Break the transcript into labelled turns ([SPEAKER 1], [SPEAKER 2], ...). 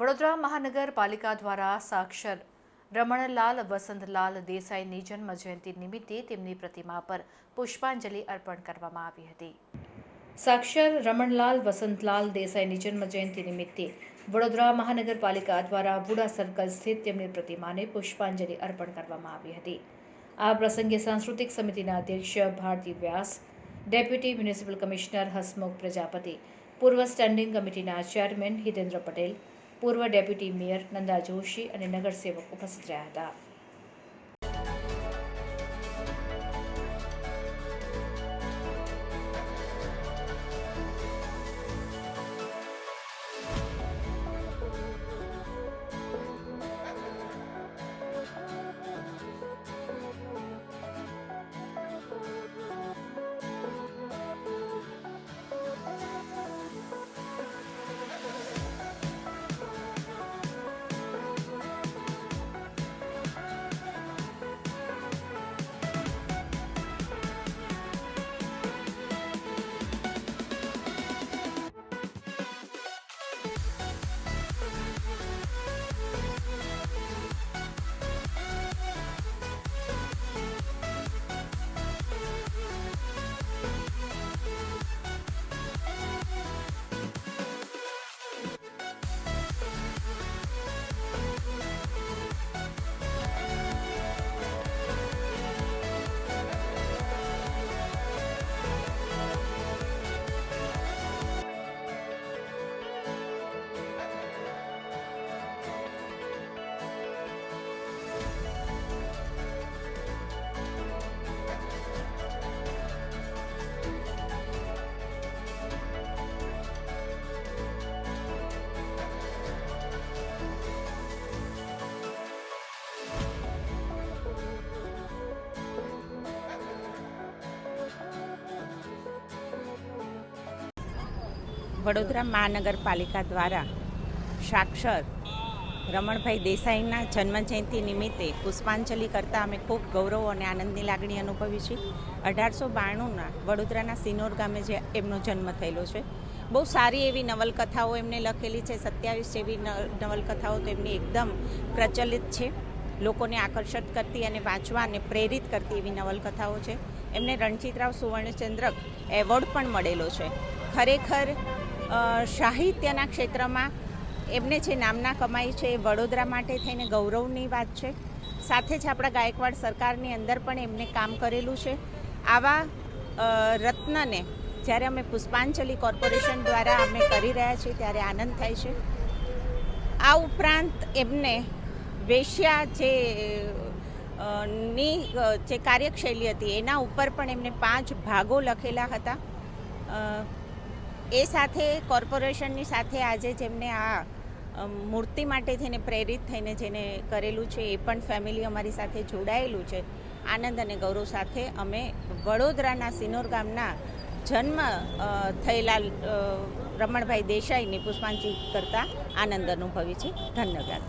[SPEAKER 1] વડોદરા
[SPEAKER 2] મહાનગરપાલિકા દ્વારા સાક્ષર રમણલાલ વસંતલાલ દેસાઈની જન્મ જયંતિ નિમિત્તે તેમની પ્રતિમા પર પુષ્પાંજલિ અર્પણ કરવામાં આવી હતી. સાક્ષર રમણલાલ વસંતલાલ દેસાઈની જન્મ જયંતિ નિમિત્તે વડોદરા મહાનગરપાલિકા દ્વારા બુડા સર્કલ સ્થિત તેમની પ્રતિમાને પુષ્પાંજલિ અર્પણ કરવામાં આવી હતી. આ પ્રસંગે સાંસ્કૃતિક સમિતિના અધ્યક્ષ Bharati Vyas deputy municipal commissioner Hasmukh Prajapati પૂર્વ સ્ટેન્ડિંગ કમિટીના ચેરમેન હિતેન્દ્ર પટેલ પૂર્વ ડેપ્યુટી મેયર નંદા જોશી અને નગરસેવક ઉપસ્થિત રહ્યા હતા
[SPEAKER 3] વડોદરા મહાનગરપાલિકા દ્વારા સાક્ષર રમણભાઈ દેસાઈના જન્મજયંતિ નિમિત્તે પુષ્પાંજલિ કરતાં અમે ખૂબ ગૌરવ અને આનંદની લાગણી અનુભવી છે અઢારસો બાણુંના વડોદરાના સિનોર ગામે જે એમનો જન્મ થયેલો છે. બહુ સારી એવી નવલકથાઓ એમને લખેલી છે, સત્યાવીસ જેવી નવલકથાઓ તો એમની એકદમ પ્રચલિત છે. લોકોને આકર્ષિત કરતી અને વાંચવા અને પ્રેરિત કરતી એવી નવલકથાઓ છે. એમને રણજીતરાવ સુવર્ણચંદ્રક એવોર્ડ પણ મળેલો છે. ખરેખર સાહિત્યના ક્ષેત્રમાં એમને જે નામના કમાઈ છે એ વડોદરા માટે થઈને ગૌરવની વાત છે. સાથે જ આપણા ગાયકવાડ સરકારની અંદર પણ એમને કામ કરેલું છે. આવા રત્નને જ્યારે અમે પુષ્પાંજલિ કોર્પોરેશન દ્વારા અમે કરી રહ્યા છીએ ત્યારે આનંદ થાય છે. આ ઉપરાંત એમને વેશ્યા જે ની જે કાર્યશૈલી હતી એના ઉપર પણ એમને પાંચ ભાગો લખેલા હતા. એ સાથે, કોર્પોરેશનની સાથે આજે જેમને આ મૂર્તિ માટે થઈને પ્રેરિત થઈને જેને કરેલું છે એ પણ ફેમિલી અમારી સાથે જોડાયેલું છે. આનંદ અને ગૌરવ સાથે અમે વડોદરાના સિનોર ગામના જન્મ થયેલા રમણભાઈ દેસાઈની પુષ્પાંજલિ કરતા આનંદ અનુભવી છે ધન્યવાદ.